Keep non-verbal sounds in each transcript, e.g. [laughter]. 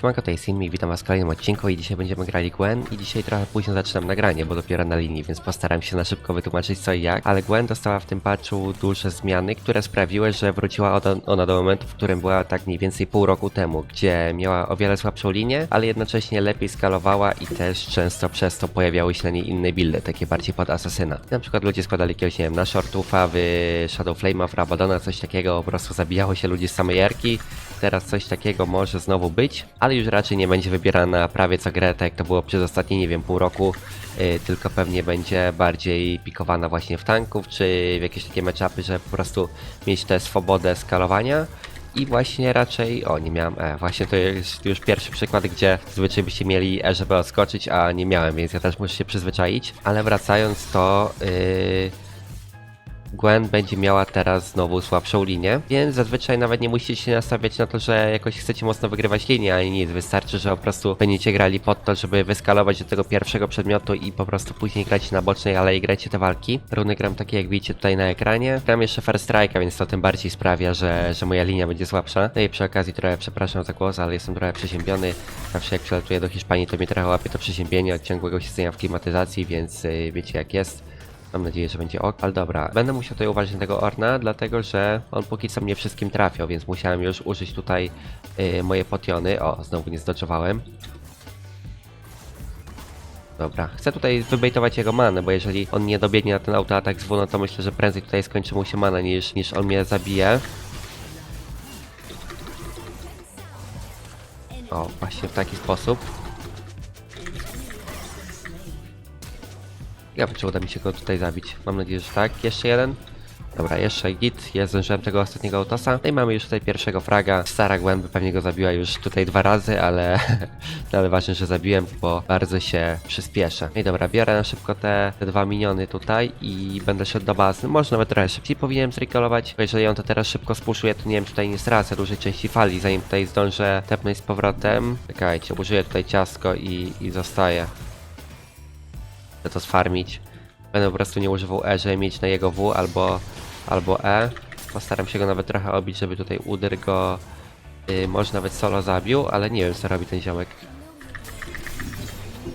Siemanko, to jest Inmi, witam was w kolejnym odcinku i dzisiaj będziemy grali Gwen i dzisiaj trochę późno zaczynam nagranie, bo dopiero na linii, więc postaram się na szybko wytłumaczyć co i jak, ale Gwen dostała w tym patchu duże zmiany, które sprawiły, że wróciła ona- do momentu, w którym była tak mniej więcej pół roku temu, gdzie miała o wiele słabszą linię, ale jednocześnie lepiej skalowała i też często przez to pojawiały się na niej inne buildy, takie bardziej pod asasyna. Na przykład ludzie składali jakiegoś, nie wiem, na Shortufa, w Shadow Flame'a, w Rabadona, coś takiego, po prostu zabijało się ludzi z samej jarki, Teraz coś takiego może znowu być, ale już raczej nie będzie wybierana prawie co grę, tak jak to było przez ostatnie, nie wiem, pół roku, yy, tylko pewnie będzie bardziej pikowana właśnie w tanków, czy w jakieś takie matchupy, żeby po prostu mieć tę swobodę skalowania. I właśnie raczej, o nie miałem E, właśnie to jest już pierwszy przykład, gdzie zazwyczaj byście mieli E, żeby odskoczyć, a nie miałem, więc ja też muszę się przyzwyczaić. Ale wracając to, yy, Gwen będzie miała teraz znowu słabszą linię, więc zazwyczaj nawet nie musicie się nastawiać na to, że jakoś chcecie mocno wygrywać linię, ani nic. Wystarczy, że po prostu będziecie grali pod to, żeby wyskalować do tego pierwszego przedmiotu i po prostu później grać na bocznej alei, gracie te walki. Runy gram takie, jak widzicie tutaj na ekranie. Gram jeszcze First Strike'a, więc to tym bardziej sprawia, że, że moja linia będzie słabsza. No i przy okazji trochę przepraszam za głos, ale jestem trochę przeziębiony. Zawsze jak przylatuję do Hiszpanii, to mnie trochę łapie to przeziębienie od ciągłego siedzenia w klimatyzacji, więc yy, wiecie jak jest. Mam nadzieję, że będzie ok, ale dobra. Będę musiał tutaj uważać na tego Orna, dlatego że on póki co mnie wszystkim trafiał, więc musiałem już użyć tutaj y, moje potiony. O, znowu nie zdodżowałem. Dobra, chcę tutaj wybejtować jego manę, bo jeżeli on nie dobiegnie na ten autoatak z W, no to myślę, że prędzej tutaj skończy mu się mana niż, niż on mnie zabije. O, właśnie w taki sposób. Ja czy uda mi się go tutaj zabić. Mam nadzieję, że tak. Jeszcze jeden. Dobra, jeszcze git. Ja zdążyłem tego ostatniego autosa. No i mamy już tutaj pierwszego fraga. Stara Gwen by pewnie go zabiła już tutaj dwa razy, ale, [laughs] ale ważne, że zabiłem, bo bardzo się przyspieszę. No i dobra, biorę na szybko te, te dwa miniony tutaj i będę szedł do bazy. Może nawet trochę szybciej powinienem zrecallować, bo jeżeli on to teraz szybko spuszuje, to nie wiem, czy tutaj nie stracę dużej części fali, zanim tutaj zdążę tepnąć z powrotem. Czekajcie, użyję tutaj ciastko i, i zostaję chcę to sfarmić. Będę po prostu nie używał E, żeby mieć na jego W albo, albo E. Postaram się go nawet trochę obić, żeby tutaj uder go y, może nawet solo zabił, ale nie wiem co robi ten ziomek.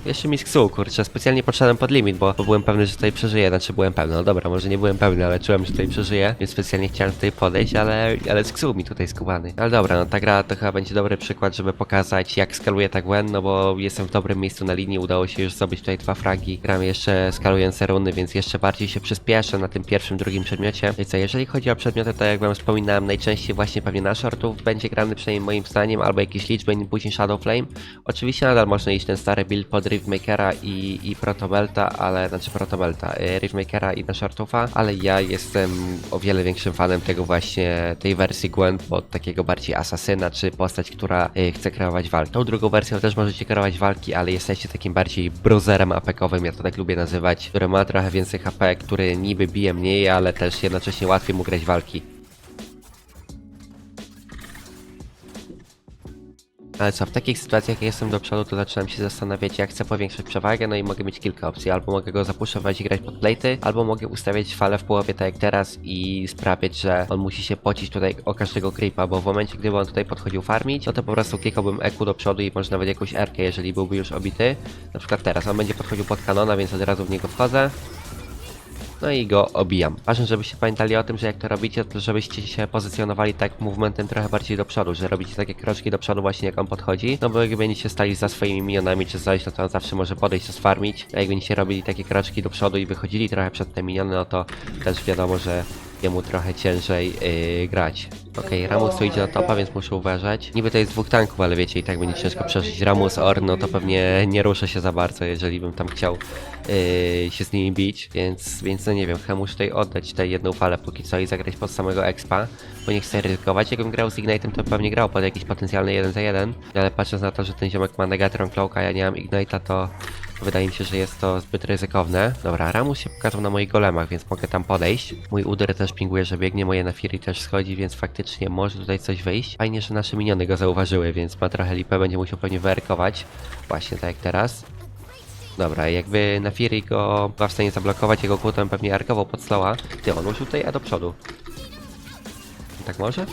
Jeszcze mi sksuł, kurczę, specjalnie podszedłem pod limit, bo, bo byłem pewny, że tutaj przeżyję, znaczy byłem pewny, no dobra, może nie byłem pewny, ale czułem, że tutaj przeżyję, więc specjalnie chciałem tutaj podejść, ale, ale sksuł mi tutaj skubany. Ale dobra, no ta gra to chyba będzie dobry przykład, żeby pokazać jak skaluje ta Gwen, no bo jestem w dobrym miejscu na linii, udało się już zdobyć tutaj dwa fragi, gram jeszcze skalujące runy, więc jeszcze bardziej się przyspieszę na tym pierwszym, drugim przedmiocie. I co, jeżeli chodzi o przedmioty, to jak wam wspominałem, najczęściej właśnie pewnie na shortów będzie grany przynajmniej moim zdaniem, albo jakieś liczby, później Shadow Flame. Oczywiście nadal można iść ten stary build pod Riftmakera i, i Protobelta, ale, znaczy Protobelta, y, Riftmakera i na shortufa, ale ja jestem o wiele większym fanem tego właśnie, tej wersji Gwen pod takiego bardziej asasyna, czy postać, która y, chce kreować walki. Tą drugą wersją też możecie kreować walki, ale jesteście takim bardziej bruzerem apekowym, ja to tak lubię nazywać, który ma trochę więcej HP, który niby bije mniej, ale też jednocześnie łatwiej mu grać walki. Ale co, w takich sytuacjach, jak jestem do przodu, to zaczynam się zastanawiać, jak chcę powiększyć przewagę, no i mogę mieć kilka opcji. Albo mogę go zapuszować i grać pod platy, albo mogę ustawiać falę w połowie tak jak teraz i sprawiać, że on musi się pocić tutaj o każdego creepa, bo w momencie, gdyby on tutaj podchodził farmić, no to po prostu klikałbym EQ do przodu i może nawet jakąś R, jeżeli byłby już obity. Na przykład teraz, on będzie podchodził pod kanona, więc od razu w niego wchodzę. No i go obijam. Ważne, żebyście pamiętali o tym, że jak to robicie, to żebyście się pozycjonowali tak movementem trochę bardziej do przodu, że robicie takie kroczki do przodu właśnie jak on podchodzi, no bo jak będziecie stali za swoimi minionami czy coś, no to on zawsze może podejść sfarmić, a jak będziecie robili takie kroczki do przodu i wychodzili trochę przed te miniony, no to też wiadomo, że jemu trochę ciężej yy, grać. Okej, Ramus tu idzie na topa, więc muszę uważać. Niby to jest dwóch tanków, ale wiecie, i tak będzie ciężko przeżyć. Ramus, Orn, no to pewnie nie ruszę się za bardzo, jeżeli bym tam chciał yy, się z nimi bić, więc, więc no nie wiem, chyba muszę tutaj oddać tę jedną falę póki co i zagrać pod samego expa, bo nie chcę ryzykować. Jakbym grał z Ignite'em, to pewnie grał pod jakiś potencjalny 1 za 1, ale patrząc na to, że ten ziomek ma Negatron Cloak, a ja nie mam Ignite'a, to Wydaje mi się, że jest to zbyt ryzykowne. Dobra, Ramus się pokazał na moich golemach, więc mogę tam podejść. Mój uder też pinguje, że biegnie, moje Nafiri też schodzi, więc faktycznie może tutaj coś wyjść. Fajnie, że nasze miniony go zauważyły, więc ma trochę lipę, będzie musiał pewnie wyerkować. Właśnie tak jak teraz. Dobra, jakby Nafiri go była w stanie zablokować, jego kłótem pewnie arkował pod slowa. Ty, on użył tutaj A do przodu. Tak może?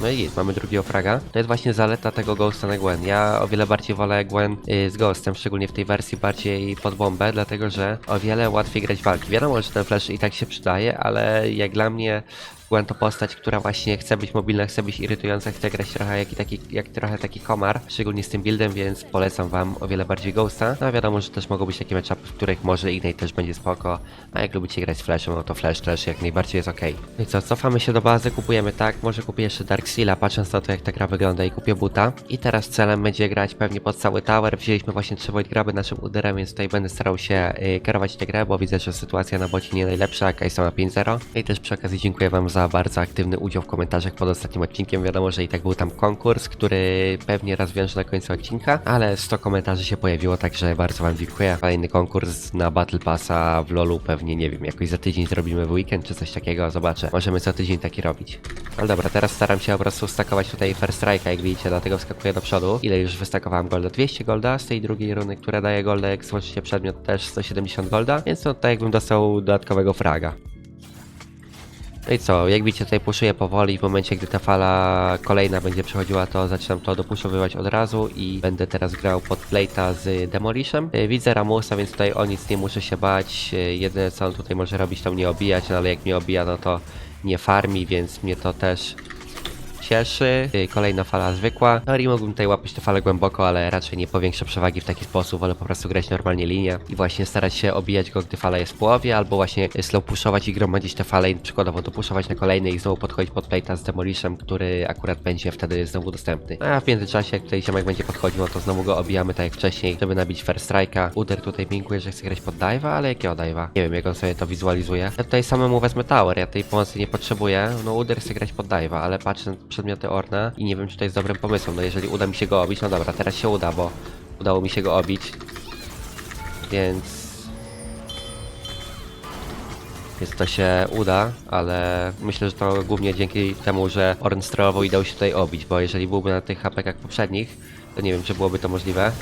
No i jest, mamy drugiego fraga. To jest właśnie zaleta tego Ghosta na Gwen. Ja o wiele bardziej wolę Gwen y, z Ghostem, szczególnie w tej wersji bardziej pod bombę, dlatego że o wiele łatwiej grać walki. Wiadomo, że ten flash i tak się przydaje, ale jak dla mnie Gwen to postać, która właśnie chce być mobilna, chce być irytująca, chce grać trochę jak, taki, jak trochę taki komar, szczególnie z tym buildem, więc polecam wam o wiele bardziej Ghosta. No a wiadomo, że też mogą być takie matchupy, w których może Ignite też będzie spoko, a jak lubicie grać z Flashem, no to Flash też jak najbardziej jest ok. No i co, cofamy się do bazy, kupujemy tak, może kupię jeszcze Dark Seala, patrząc na to jak ta gra wygląda i kupię buta. I teraz celem będzie grać pewnie pod cały tower, wzięliśmy właśnie trzy Void Graby naszym uderem, więc tutaj będę starał się y, kierować tę grę, bo widzę, że sytuacja na bocie nie najlepsza, a Kai'Sa ma 5-0. I też przy okazji dziękuję wam za bardzo aktywny udział w komentarzach pod ostatnim odcinkiem. Wiadomo, że i tak był tam konkurs, który pewnie rozwiąże na końcu odcinka, ale 100 komentarzy się pojawiło, także bardzo wam dziękuję. Kolejny konkurs na Battle Passa w LoLu pewnie, nie wiem, jakoś za tydzień zrobimy w weekend czy coś takiego, zobaczę. Możemy co tydzień taki robić. Ale dobra, teraz staram się po prostu stakować tutaj First Strike'a, jak widzicie, dlatego wskakuję do przodu. Ile już wystakowałem golda? 200 golda z tej drugiej runy, która daje golda, jak złączycie przedmiot też 170 golda, więc to tak jakbym dostał dodatkowego fraga. No i co, jak widzicie tutaj puszuję powoli w momencie gdy ta fala kolejna będzie przechodziła to zaczynam to dopuszowywać od razu i będę teraz grał pod plate'a z Demolishem. Y, Widzę Ramusa, więc tutaj o nic nie muszę się bać. Y, Jedyne co on tutaj może robić to mnie obijać, no ale jak mnie obija no to nie farmi, więc mnie to też cieszy. Y, Kolejna fala zwykła. No i mógłbym tutaj łapać tę falę głęboko, ale raczej nie powiększę przewagi w taki sposób, wolę po prostu grać normalnie linię i właśnie starać się obijać go, gdy fala jest w połowie, albo właśnie slow pushować i gromadzić te fale i przykładowo dopuszować na kolejny i znowu podchodzić pod plate'a z Demolishem, który akurat będzie wtedy znowu dostępny. A w międzyczasie, jak tutaj ziomek będzie podchodził, no to znowu go obijamy tak jak wcześniej, żeby nabić first strike'a. Uder tutaj pinkuje, że chce grać pod dive'a, ale jakiego dive'a? Nie wiem, jak on sobie to wizualizuje. Ja tutaj samemu wezmę tower, ja tej pomocy nie potrzebuję. No Uder chce grać pod dive'a, ale patrzę przedmioty Orna i nie wiem, czy to jest dobrym pomysłem. No jeżeli uda mi się go obić, no dobra, teraz się uda, bo udało mi się go obić. Więc... Więc to się uda, ale myślę, że to głównie dzięki temu, że Orn strollował i dał się tutaj obić, bo jeżeli byłby na tych hapekach poprzednich, to nie wiem, czy byłoby to możliwe.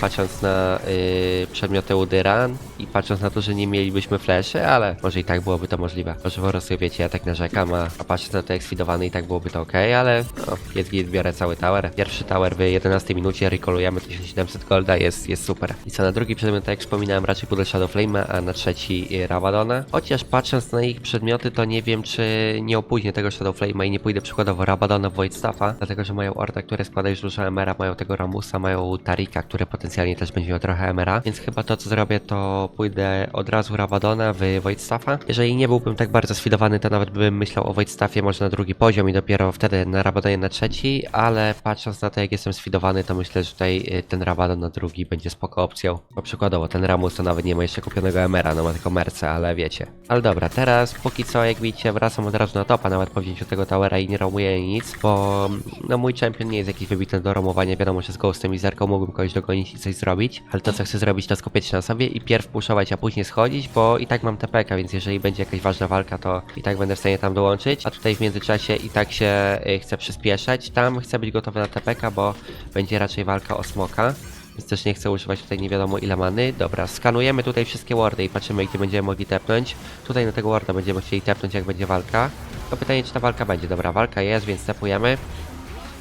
Patrząc na yy, przedmioty Udyran i patrząc na to, że nie mielibyśmy fleszy, ale może i tak byłoby to możliwe. Może po prostu wiecie, ja tak narzekam, a, a patrząc na to jak i tak byłoby to ok, ale no, jest git, biorę cały tower. Pierwszy tower w 11 minucie, rekolujemy 1700 golda, jest, jest super. I co na drugi przedmiot, tak jak wspominałem, raczej pójdę Shadow Flame'a, a na trzeci yy, Rabadona. Chociaż patrząc na ich przedmioty, to nie wiem, czy nie opóźnię tego Shadow Flame'a i nie pójdę przykładowo Rabadona w Void Staffa, dlatego że mają Orda, które składa już dużo Emera, mają tego Ramusa, mają Tarika, które potencjalnie też będzie miał trochę Emera, więc chyba to co zrobię, to pójdę od razu Rabadona w Void Staffa. Jeżeli nie byłbym tak bardzo sfidowany, to nawet bym myślał o Void Staffie może na drugi poziom i dopiero wtedy na Rabadonie na trzeci, ale patrząc na to jak jestem sfidowany, to myślę, że tutaj y, ten Rabadon na drugi będzie spoko opcją. Bo przykładowo ten Ramus to nawet nie ma jeszcze kupionego Emera, no ma tylko Merce, ale wiecie. Ale dobra, teraz póki co jak widzicie wracam od razu na topa, nawet po wzięciu tego towera i nie romuję nic, bo no mój champion nie jest jakiś wybitny do romowania, wiadomo, że z Ghostem i Zerką mógłbym kogoś dogonić i coś zrobić, ale to co chcę zrobić to skupić się na sobie i pierw puszować, a później schodzić, bo i tak mam TPK, więc jeżeli będzie jakaś ważna walka, to i tak będę w stanie tam dołączyć, a tutaj w międzyczasie i tak się y, chcę przyspieszać, tam chcę być gotowy na TPK, bo będzie raczej walka o smoka. Więc też nie chcę używać tutaj nie wiadomo ile many. Dobra, skanujemy tutaj wszystkie wardy i patrzymy gdzie będziemy mogli tepnąć. Tutaj na tego warda będziemy chcieli tepnąć jak będzie walka. To pytanie czy ta walka będzie. Dobra, walka jest, więc tepujemy.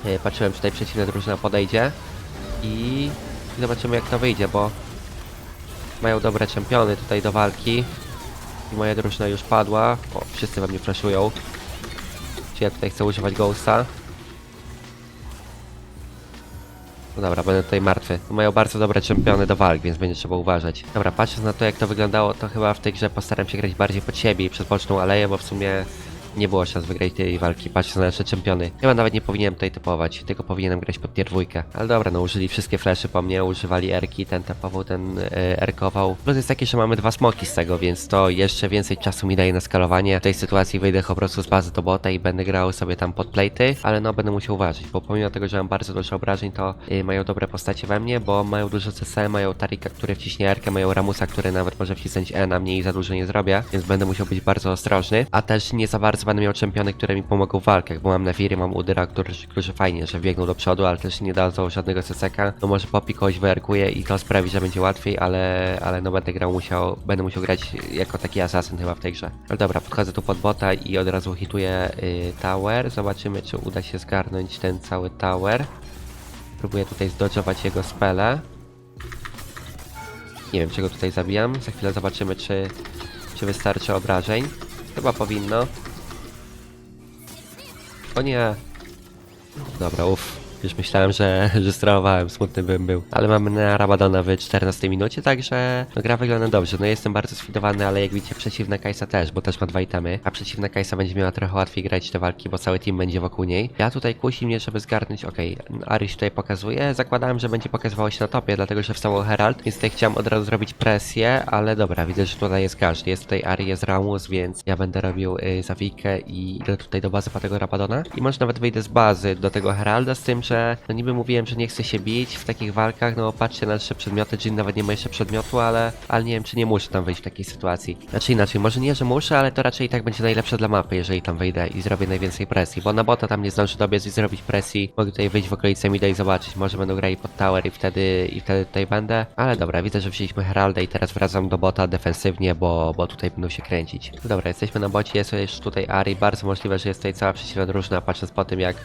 Yy, Patrzyłem czy tutaj przeciwna drużyna podejdzie. I i zobaczymy jak to wyjdzie, bo mają dobre czempiony tutaj do walki. I moja drużyna już padła. O, wszyscy we mnie flashują. Czy ja tutaj chcę używać Ghosta? No dobra, będę tutaj martwy. Mają bardzo dobre czempiony do walk, więc będzie trzeba uważać. Dobra, patrząc na to jak to wyglądało, to chyba w tej grze postaram się grać bardziej pod siebie i przed boczną aleję, bo w sumie nie było szans wygrać tej walki, patrząc na nasze czempiony. Chyba nawet nie powinienem tutaj typować, tylko powinienem grać pod tier. Ale dobra, no użyli wszystkie flesze po mnie, używali erki, ten tapował, ten e, erkował. Plus jest taki, że mamy dwa smoki z tego, więc to jeszcze więcej czasu mi daje na skalowanie. W tej sytuacji wyjdę po prostu z bazy do bota i będę grał sobie tam pod platy, ale no będę musiał uważać, bo pomimo tego, że mam bardzo dużo obrażeń, to y, mają dobre postacie we mnie, bo mają dużo CC, mają Tarika, który wciśnie erkę, mają Ramusa, który nawet może wcisnąć E na mnie i za dużo nie zrobię, więc będę musiał być bardzo ostrożny, a też nie za bardzo będę miał czempiony, które mi pomogą w walkach, bo mam Nefiry, mam Udyra, którzy, którzy fajnie, że biegną do przodu, ale też nie dadzą żadnego CCK. No może Poppy kogoś wyerkuje i to sprawi, że będzie łatwiej, ale, ale no będę grał musiał, będę musiał grać jako taki asasyn chyba w tej grze. Ale dobra, podchodzę tu pod bota i od razu hituję y, tower. Zobaczymy, czy uda się zgarnąć ten cały tower. Próbuję tutaj zdodżować jego spele. Nie wiem, czego tutaj zabijam. Za chwilę zobaczymy, czy, czy wystarczy obrażeń. Chyba powinno. O nie. Dobra, uff. Już myślałem, że, że smutny bym był. Ale mamy na Rabadona w 14 minucie, także no, gra wygląda dobrze. No jestem bardzo sfidowany, ale jak widzicie przeciwna Kajsa też, bo też ma dwa itemy. A przeciwna Kajsa będzie miała trochę łatwiej grać te walki, bo cały team będzie wokół niej. Ja tutaj kusi mnie, żeby zgarnąć, okej, Aryś tutaj pokazuje. Zakładałem, że będzie pokazywało się na topie, dlatego że wstał Herald, więc tutaj chciałem od razu zrobić presję, ale dobra, widzę, że tutaj jest każdy. Jest tutaj Ari, jest Ramus, więc ja będę robił y, zawijkę i idę tutaj do bazy po tego Rabadona. I może nawet wyjdę z bazy do tego Heralda, z tym, że no niby mówiłem, że nie chcę się bić w takich walkach, no patrzcie na nasze przedmioty, Jin nawet nie ma jeszcze przedmiotu, ale, ale nie wiem, czy nie muszę tam wejść w takiej sytuacji. Znaczy inaczej, może nie, że muszę, ale to raczej i tak będzie najlepsze dla mapy, jeżeli tam wejdę i zrobię najwięcej presji, bo na bota tam nie zdążę dobiec i zrobić presji. Mogę tutaj wyjść w okolice mida i zobaczyć, może będą grali pod tower i wtedy, i wtedy tutaj będę. Ale dobra, widzę, że wzięliśmy Heralda i teraz wracam do bota defensywnie, bo, bo tutaj będą się kręcić. No dobra, jesteśmy na bocie, jest jeszcze tutaj Ari, bardzo możliwe, że jest tutaj cała przeciwna drużyna, patrząc po tym, jak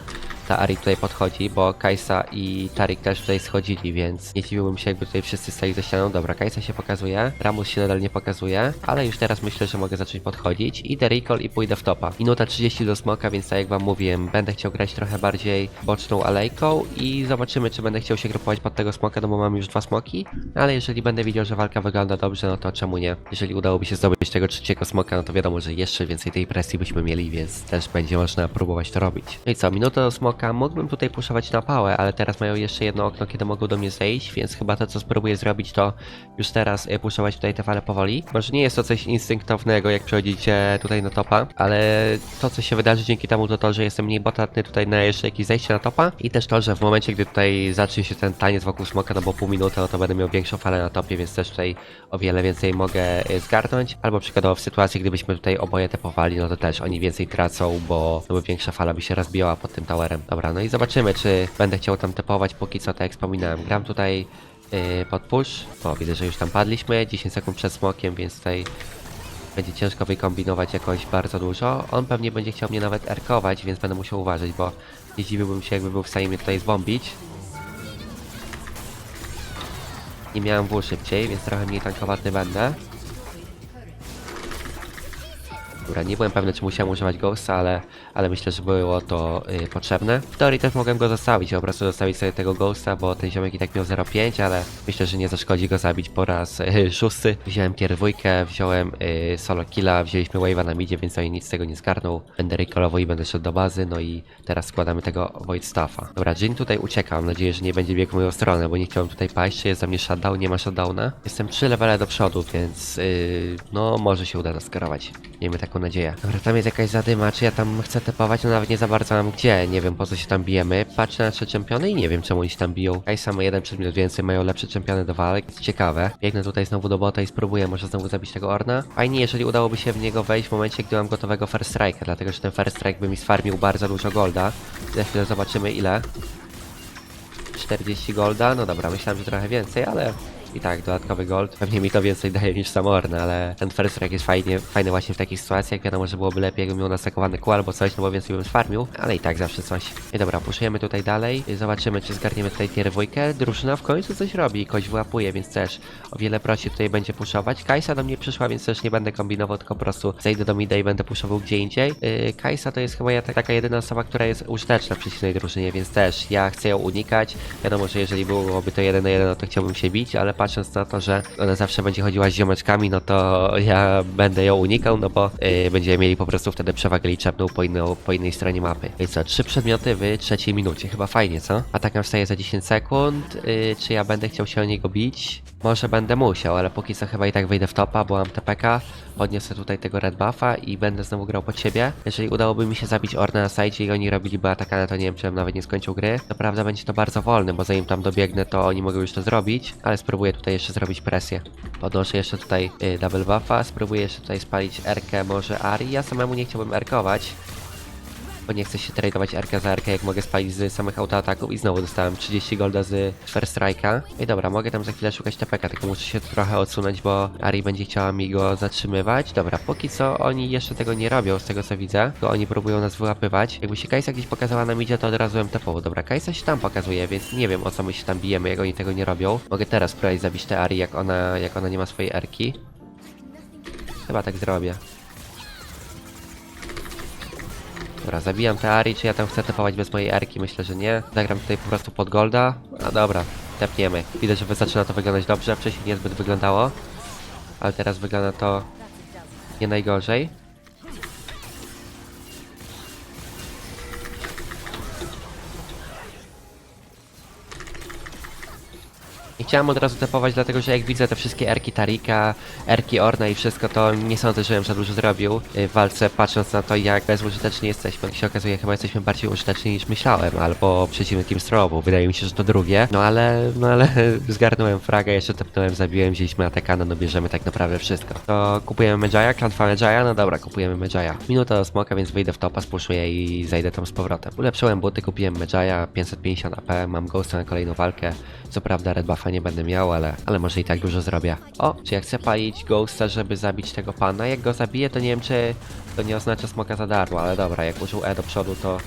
ta Ari tutaj podchodzi, bo Kajsa i Tarik też tutaj schodzili, więc nie dziwiłbym się, jakby tutaj wszyscy stali za ścianą. Dobra, Kajsa się pokazuje, Ramus się nadal nie pokazuje, ale już teraz myślę, że mogę zacząć podchodzić. Idę recall i pójdę w topa. Minuta 30 do smoka, więc tak jak wam mówiłem, będę chciał grać trochę bardziej boczną alejką i zobaczymy, czy będę chciał się grupować pod tego smoka, no bo mam już dwa smoki, ale jeżeli będę widział, że walka wygląda dobrze, no to czemu nie? Jeżeli udałoby się zdobyć tego trzeciego smoka, no to wiadomo, że jeszcze więcej tej presji byśmy mieli, więc też będzie można próbować to robić. No i co, minuta do smoka, mógłbym tutaj puszować pałę, ale teraz mają jeszcze jedno okno, kiedy mogą do mnie zejść, więc chyba to, co spróbuję zrobić, to już teraz e, puszować tutaj te fale powoli. Może nie jest to coś instynktownego, jak przechodzicie tutaj na topa, ale to, co się wydarzy dzięki temu, to to, że jestem mniej podatny tutaj na jeszcze jakieś zejście na topa i też to, że w momencie, gdy tutaj zacznie się ten taniec wokół smoka, no bo pół minuty, no to będę miał większą falę na topie, więc też tutaj o wiele więcej mogę e, zgarnąć. Albo przykładowo w sytuacji, gdybyśmy tutaj oboje tepowali, no to też oni więcej tracą, bo, no bo większa fala by się rozbijała pod tym towerem. Dobra, no i zobaczymy, czy będę chciał tam tepować, póki co, tak jak wspominałem. Gram tutaj yy, pod push, o widzę, że już tam padliśmy, 10 sekund przed smokiem, więc tutaj będzie ciężko wykombinować jakoś bardzo dużo. On pewnie będzie chciał mnie nawet erkować, więc będę musiał uważać, bo nie dziwiłbym się, jakby był w stanie mnie tutaj zbombić. Nie miałem wół szybciej, więc trochę mniej tankowatny będę. Dobra, nie byłem pewny, czy musiałem używać Ghosta, ale, ale myślę, że było to y, potrzebne. W teorii też mogłem go zostawić, po prostu zostawić sobie tego Ghosta, bo ten ziomek i tak miał 0,5, ale myślę, że nie zaszkodzi go zabić po raz y, [laughs] szósty. Wziąłem tier dwójkę, wziąłem y, solo killa, wzięliśmy wave'a na midzie, więc oni nic z tego nie zgarnął. Będę recallował i będę szedł do bazy, no i teraz składamy tego Void Staffa. Dobra, Jin tutaj ucieka, mam nadzieję, że nie będzie biegł w moją stronę, bo nie chciałem tutaj paść, czy jest za mnie shutdown, nie ma shutdowna. Jestem 3 levele do przodu, więc y, no może się uda zaskarować. Miejmy taką nadzieję. Dobra, tam jest jakaś zadyma, czy ja tam chcę tepować, no nawet nie za bardzo mam gdzie, nie wiem po co się tam bijemy. Patrzę na nasze czempiony i nie wiem czemu oni się tam biją. Kajsa ma jeden przedmiot więcej, mają lepsze czempiony do walk, jest ciekawe. Biegnę tutaj znowu do bota i spróbuję może znowu zabić tego Orna. Fajnie, jeżeli udałoby się w niego wejść w momencie, gdy mam gotowego First Strike'a, dlatego że ten First Strike by mi sfarmił bardzo dużo golda. Za chwilę zobaczymy ile. 40 golda, no dobra, myślałem, że trochę więcej, ale i tak, dodatkowy gold. Pewnie mi to więcej daje niż sam Orn, ale ten first strike jest fajnie, fajny właśnie w takich sytuacjach. Wiadomo, że byłoby lepiej, jakbym miał nasakowany kół albo coś, no bo więcej bym farmił, ale i tak zawsze coś. I dobra, puszujemy tutaj dalej. I zobaczymy, czy zgarniemy tutaj tier dwójkę. Drużyna w końcu coś robi, kogoś wyłapuje, więc też o wiele prościej tutaj będzie puszować. Kajsa do mnie przyszła, więc też nie będę kombinował, tylko po prostu zejdę do mida i będę puszował gdzie indziej. Yy, Kajsa to jest chyba ja, taka jedyna osoba, która jest użyteczna w przeciwnej drużynie, więc też ja chcę ją unikać. Wiadomo, że jeżeli byłoby to jeden na jeden, no to chciałbym się bić, ale patrząc na to, że ona zawsze będzie chodziła z ziomeczkami, no to ja będę ją unikał, no bo yy, będziemy mieli po prostu wtedy przewagę liczebną po, po innej stronie mapy. I co, trzy przedmioty w trzeciej minucie, chyba fajnie, co? Atak nam wstaje za 10 sekund, yy, czy ja będę chciał się o niego bić? Może będę musiał, ale póki co chyba i tak wyjdę w topa, bo mam TPK. podniosę tutaj tego red buffa i będę znowu grał pod siebie. Jeżeli udałoby mi się zabić Orna na sajcie i oni robiliby atakane, to nie wiem, czy bym nawet nie skończył gry. To prawda, będzie to bardzo wolne, bo zanim tam dobiegnę, to oni mogą już to zrobić, ale spróbuję tutaj jeszcze zrobić presję. Podnoszę jeszcze tutaj y, double buffa, spróbuję jeszcze tutaj spalić Erkę, może Ari. Ja samemu nie chciałbym erkować, bo nie chcę się tradeować RK za RK, jak mogę spalić z samych autoataków i znowu dostałem 30 golda z First Strike'a. I dobra, mogę tam za chwilę szukać TPK, tylko muszę się trochę odsunąć, bo Ari będzie chciała mi go zatrzymywać. Dobra, póki co oni jeszcze tego nie robią, z tego co widzę, to oni próbują nas wyłapywać. Jakby się Kajsa gdzieś pokazała na midzie, to od razu tepował. Dobra, Kajsa się tam pokazuje, więc nie wiem o co my się tam bijemy, jak oni tego nie robią. Mogę teraz spróbować zabić tę Ari, jak ona, jak ona nie ma swojej Erki. Chyba tak zrobię. Dobra, zabijam te Ari, czy ja tam chcę tepować bez mojej Erki? Myślę, że nie. Zagram tutaj po prostu pod Golda. A dobra, tepniemy. Widać, że zaczyna to wyglądać dobrze, wcześniej niezbyt wyglądało. Ale teraz wygląda to nie najgorzej. I chciałem od razu tepować, dlatego że jak widzę te wszystkie Erki Tarika, Erki Orna i wszystko, to nie sądzę, że bym za dużo zrobił y, w walce, patrząc na to, jak bezużyteczni jesteśmy. Jak się okazuje, chyba jesteśmy bardziej użyteczni niż myślałem, albo przeciwny Team Strobu. Wydaje mi się, że to drugie. No ale, no ale [laughs] zgarnąłem fragę, jeszcze tepnąłem, zabiłem, wzięliśmy atakana, no bierzemy tak naprawdę wszystko. To kupujemy Medjaya, klątwa Medjaya, no dobra, kupujemy Medjaya. Minuta do smoka, więc wyjdę w topa, spuszuję i zajdę tam z powrotem. Ulepszyłem buty, kupiłem Medjaya, 550 AP, mam ghosta na kolejną walkę. Co prawda red buffa nie będę miał, ale, ale może i tak dużo zrobię. O, czy ja chcę palić ghosta, żeby zabić tego pana? Jak go zabiję, to nie wiem, czy to nie oznacza smoka za darmo, ale dobra, jak użył E do przodu, to...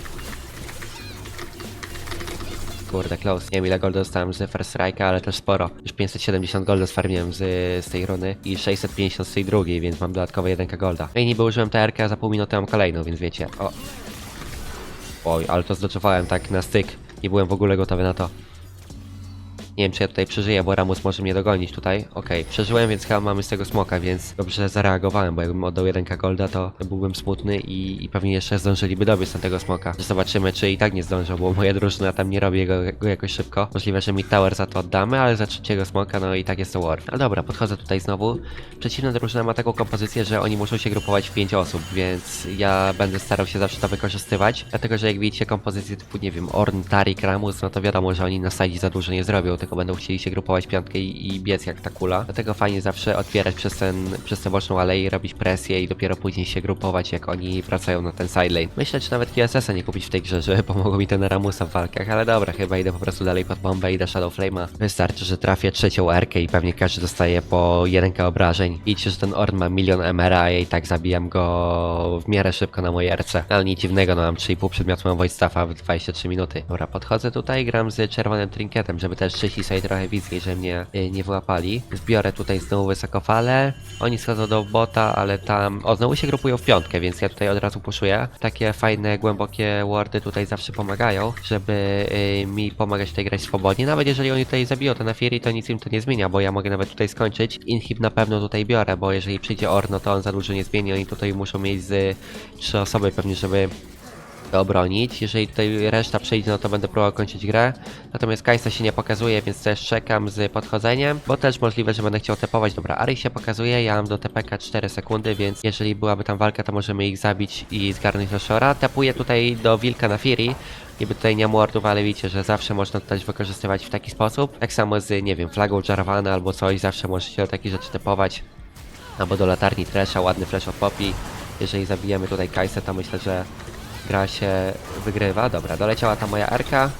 Kurde, close. Nie wiem ile golda dostałem z First Strike'a, ale też sporo. Już 570 golda sfarmiłem z, z tej runy i 650 z tej drugiej, więc mam dodatkowe 1 golda. No i niby użyłem TRK, a za pół minuty mam kolejną, więc wiecie. O. Oj, ale to zdoczowałem tak na styk. Nie byłem w ogóle gotowy na to. Nie wiem, czy ja tutaj przeżyję, bo Ramus może mnie dogonić tutaj. Okej, przeżyłem, więc chyba mamy z tego smoka, więc dobrze zareagowałem, bo jakbym oddał 1 golda, to byłbym smutny i, i pewnie jeszcze zdążyliby dobiec na tego smoka. Zobaczymy, czy i tak nie zdążą, bo moja drużyna tam nie robi go, go jakoś szybko. Możliwe, że mi tower za to oddamy, ale za trzeciego smoka, no i tak jest to war. Ale dobra, podchodzę tutaj znowu. Przeciwna drużyna ma taką kompozycję, że oni muszą się grupować w 5 osób, więc ja będę starał się zawsze to wykorzystywać. Dlatego, że jak widzicie kompozycję typu, nie wiem, Orn, Tarik, Ramus, no to wiadomo, że oni na sadzi za dużo nie zrobią, tylko będą chcieli się grupować piątkę i, i biec jak ta kula. Dlatego fajnie zawsze otwierać przez, ten, przez tę boczną aleję, robić presję i dopiero później się grupować, jak oni wracają na ten side lane. Myślę, czy nawet QSS-a nie kupić w tej grze, że pomogło mi ten Ramusa w walkach, ale dobra, chyba idę po prostu dalej pod bombę, idę Shadow Flame'a. Wystarczy, że trafię trzecią erkę i pewnie każdy dostaje po 1 obrażeń. Widzicie, że ten Orn ma milion MRA, i tak zabijam go w miarę szybko na mojej RC. Ale nic dziwnego, no mam 3,5 przedmiotu, mam Void Staffa w 23 minuty. Dobra, podchodzę tutaj, gram z czerwonym trinketem, żeby też 3 dzisiaj trochę więcej, że mnie y, nie wyłapali. Zbiorę tutaj znowu wysokofale. Oni schodzą do bota, ale tam... O, znowu się grupują w piątkę, więc ja tutaj od razu puszuję. Takie fajne, głębokie wardy tutaj zawsze pomagają, żeby y, mi pomagać tutaj grać swobodnie. Nawet jeżeli oni tutaj zabiją to na Fury, to nic im to nie zmienia, bo ja mogę nawet tutaj skończyć. Inhib na pewno tutaj biorę, bo jeżeli przyjdzie Orno, no to on za dużo nie zmieni. Oni tutaj muszą mieć z y, trzy osoby pewnie, żeby to obronić. Jeżeli tutaj reszta przejdzie, no to będę próbował kończyć grę. Natomiast Kajsa się nie pokazuje, więc też czekam z podchodzeniem, bo też możliwe, że będę chciał tepować. Dobra, Ari się pokazuje, ja mam do TPK 4 sekundy, więc jeżeli byłaby tam walka, to możemy ich zabić i zgarnąć do Shora. Tepuję tutaj do Wilka na Fury. Niby tutaj nie mordów, ale widzicie, że zawsze można to też wykorzystywać w taki sposób. Tak samo z, nie wiem, flagą Jarvana albo coś, zawsze może się do takich rzeczy tepować. Albo do latarni Tresha, ładny flash od Poppy. Jeżeli zabijemy tutaj Kajsę, to myślę, że gra się wygrywa. Dobra, doleciała ta moja Arka.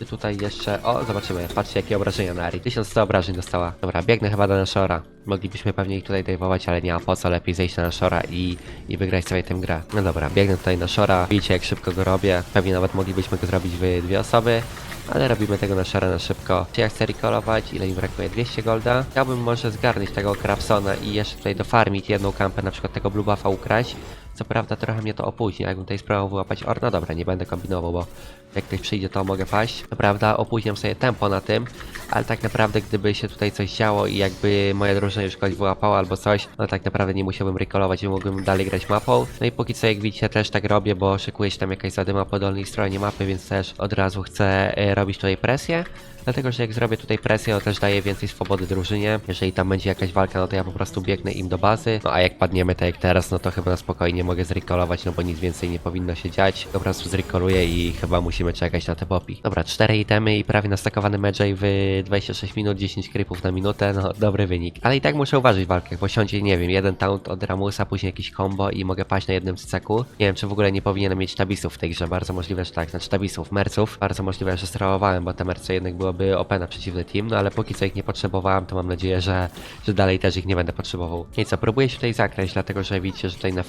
Czy tutaj jeszcze... O, zobaczymy. Patrzcie, jakie obrażenia na Ari. 1100 obrażeń dostała. Dobra, biegnę chyba do Nashora. Moglibyśmy pewnie ich tutaj dajwować, ale nie ma po co. Lepiej zejść na Nashora i, i wygrać sobie tę grę. No dobra, biegnę tutaj na Shora. Widzicie, jak szybko go robię. Pewnie nawet moglibyśmy go zrobić w dwie osoby. Ale robimy tego na Shora na szybko. Czy ja chcę recallować? Ile mi brakuje? 200 golda? Chciałbym może zgarnąć tego Krapsona i jeszcze tutaj dofarmić jedną kampę, na przykład tego Blue Buffa ukraść. Co prawda trochę mnie to opóźni, jakbym tutaj spróbował wyłapać Orna, dobra, nie będę kombinował, bo jak ktoś przyjdzie, to mogę paść. Co prawda opóźniam sobie tempo na tym, ale tak naprawdę gdyby się tutaj coś działo i jakby moja drużyna już kogoś wyłapała albo coś, no tak naprawdę nie musiałbym recallować mógłbym dalej grać mapą. No i póki co jak widzicie też tak robię, bo szykuje się tam jakaś zadyma po dolnej stronie mapy, więc też od razu chcę e, robić tutaj presję. Dlatego, że jak zrobię tutaj presję, to też daje więcej swobody drużynie. Jeżeli tam będzie jakaś walka, no to ja po prostu biegnę im do bazy. No a jak padniemy tak jak teraz, no to chyba na spokojnie mogę zrecallować, no bo nic więcej nie powinno się dziać. Po prostu zrecalluję i chyba musimy czekać na te popi. Dobra, 4 itemy i prawie nastakowany Medjay w 26 minut, 10 creepów na minutę, no dobry wynik. Ale i tak muszę uważać w walkach, bo siądzie, nie wiem, jeden taunt od Ramusa, później jakiś combo i mogę paść na jednym cyceku. Nie wiem, czy w ogóle nie powinienem mieć tabisów w tej grze, bardzo możliwe, że tak, znaczy tabisów, merców. Bardzo możliwe, że strałowałem, bo te merce jednak byłoby OP na przeciwny team, no ale póki co ich nie potrzebowałem, to mam nadzieję, że, że dalej też ich nie będę potrzebował. I co, próbuję się tutaj zakraść, dlatego że widzicie, że tutaj na e,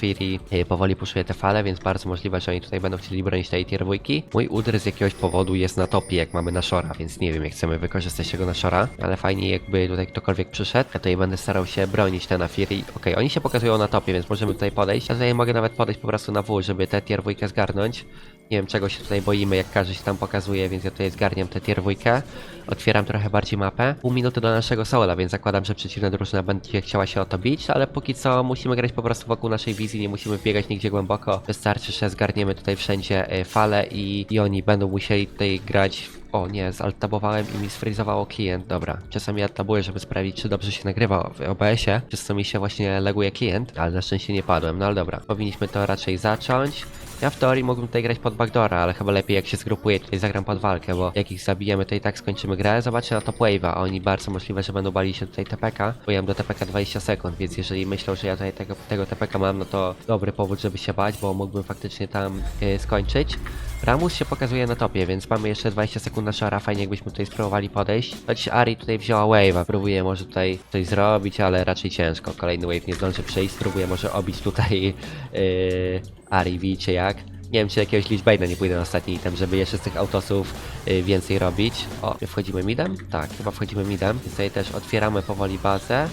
powoli puszuje te fale, więc bardzo możliwe, że oni tutaj będą chcieli bronić tej tier dwójki. Mój udr z jakiegoś powodu jest na topie, jak mamy na Shora, więc nie wiem, jak chcemy wykorzystać tego na Shora, ale fajnie jakby tutaj ktokolwiek przyszedł, ja tutaj będę starał się bronić te na Fury. Okej, oni się pokazują na topie, więc możemy tutaj podejść. Ja tutaj mogę nawet podejść po prostu na W, żeby tę tier dwójkę zgarnąć. Nie wiem czego się tutaj boimy, jak każdy się tam pokazuje, więc ja tutaj zgarniam tę tier dwójkę. Otwieram trochę bardziej mapę. Pół minuty do naszego sola, więc zakładam, że przeciwna drużyna będzie chciała się o to bić, ale póki co musimy grać po prostu wokół naszej wizji, nie musimy biegać nigdzie głęboko. Wystarczy, że zgarniemy tutaj wszędzie y, fale i, i oni będą musieli tutaj grać o nie, zaltabowałem i mi sfrizowało klient. Dobra, czasami altabuję, żeby sprawdzić, czy dobrze się nagrywa w OBS-ie, przez co mi się właśnie leguje klient, ale na szczęście nie padłem. No ale dobra, powinniśmy to raczej zacząć. Ja w teorii mógłbym tutaj grać pod backdoora, ale chyba lepiej jak się zgrupuję, tutaj zagram pod walkę, bo jak ich zabijemy, to i tak skończymy grę. Zobaczcie na top wave'a, oni bardzo możliwe, że będą bali się tutaj TPK, bo ja mam do TPK 20 sekund, więc jeżeli myślą, że ja tutaj tego, tego TPK mam, no to dobry powód, żeby się bać, bo mógłbym faktycznie tam yy, skończyć. Ramus się pokazuje na topie, więc mamy jeszcze 20 sekund na szara, fajnie jakbyśmy tutaj spróbowali podejść. Choć Ari tutaj wzięła wave'a, próbuje może tutaj coś zrobić, ale raczej ciężko. Kolejny wave nie zdąży przyjść, spróbuje może obić tutaj yy, Ari, widzicie jak? Nie wiem, czy jakiegoś Lichbane'a nie pójdę na ostatni item, żeby jeszcze z tych autosów y, więcej robić. O, wchodzimy midem? Tak, chyba wchodzimy midem. Więc tutaj też otwieramy powoli bazę.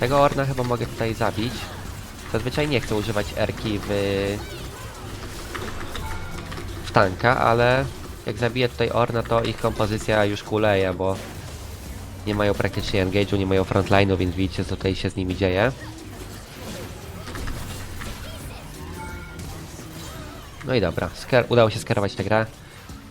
Tego Orna chyba mogę tutaj zabić. Zazwyczaj nie chcę używać Erki w... w tanka, ale jak zabiję tutaj Orna, to ich kompozycja już kuleje, bo nie mają praktycznie engage'u, nie mają frontline'u, więc widzicie co tutaj się z nimi dzieje. No i dobra, sker- udało się skierować tę grę.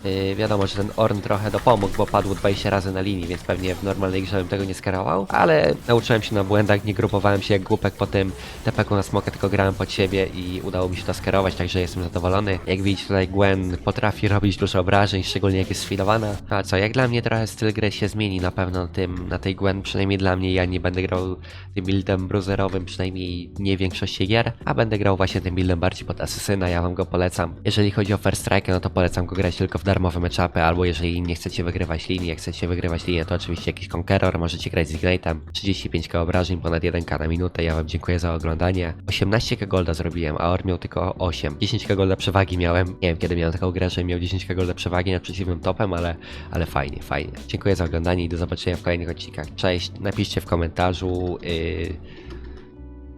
Yy, wiadomo, że ten Orn trochę dopomógł, bo padł 20 razy na linii, więc pewnie w normalnej grze bym tego nie skierował, ale nauczyłem się na błędach, nie grupowałem się jak głupek po tym tepeku na smokę, tylko grałem pod siebie i udało mi się to skierować, także jestem zadowolony. Jak widzicie tutaj Gwen potrafi robić dużo obrażeń, szczególnie jak jest sfilowana. A co, jak dla mnie trochę styl gry się zmieni na pewno na tym, na tej Gwen, przynajmniej dla mnie, ja nie będę grał tym buildem bruiserowym, przynajmniej nie większości gier, a będę grał właśnie tym buildem bardziej pod asesyna, ja wam go polecam. Jeżeli chodzi o First Strike, no to polecam go grać tylko w darmowe matchupy, albo jeżeli nie chcecie wygrywać linii, jak chcecie wygrywać linię, to oczywiście jakiś Conqueror, możecie grać z Ignate'em. 35k obrażeń, ponad 1k na minutę, ja wam dziękuję za oglądanie. 18k golda zrobiłem, a Or miał tylko 8. 10k golda przewagi miałem, nie wiem kiedy miałem taką grę, że miał 10k golda przewagi nad przeciwnym topem, ale, ale fajnie, fajnie. Dziękuję za oglądanie i do zobaczenia w kolejnych odcinkach. Cześć, napiszcie w komentarzu yy,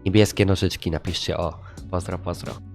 niebieskie nożyczki, napiszcie o. Pozdro, pozdro.